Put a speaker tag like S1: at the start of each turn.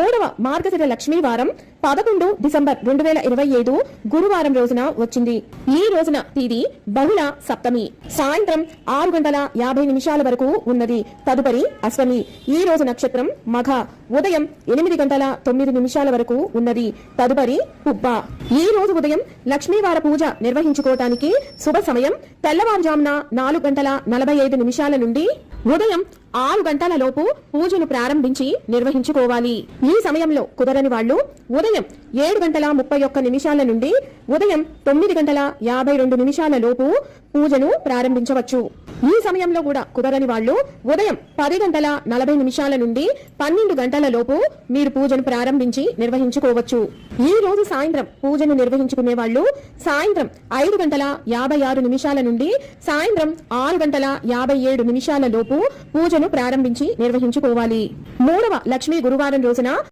S1: మూడవ మార్గశిర లక్ష్మీ వారం పదకొండు డిసెంబర్ రెండు వేల ఇరవై ఐదు గురువారం రోజున వచ్చింది. ఈ రోజున తేదీ బహుళ సప్తమి. సాయంత్రం ఆరు గంటల యాభై నిమిషాల వరకు ఉన్నది. తదుపరి అశ్వమి ఈ రోజు నక్షత్రం మఘ. ఉదయం ఎనిమిది గంటల తొమ్మిది నిమిషాల వరకు ఉన్నది. తదుపరి పుబ్బ. ఈ రోజు ఉదయం లక్ష్మీవార పూజ నిర్వహించుకోవటానికి శుభ సమయం తెల్లవారుజామున నాలుగు గంటల నలభై ఐదు నిమిషాల నుండి ఉదయం ఆరు గంటల లోపు పూజను ప్రారంభించి నిర్వహించుకోవాలి. ఈ సమయంలో కుదరని వాళ్ళు ఉదయం ఏడు గంటల ముప్పై ఒక్క నిమిషాల నుండి ఉదయం తొమ్మిది గంటల యాభై రెండు నిమిషాల లోపు పూజను ప్రారంభించవచ్చు. ఈ సమయంలో కూడా కుదరని వాళ్ళు ఉదయం పది గంటల నలభై నిమిషాల నుండి పన్నెండు గంటల లోపు మీరు పూజను ప్రారంభించి నిర్వహించుకోవచ్చు. ఈ రోజు సాయంత్రం పూజను నిర్వహించుకునే వాళ్ళు సాయంత్రం ఐదు గంటల యాభై ఆరు నిమిషాల నుండి సాయంత్రం ఆరు గంటల యాభై ఏడు నిమిషాల లోపు పూజను ప్రారంభించి నిర్వహించుకోవాలి. మూడవ లక్ష్మీ గురువారం రోజున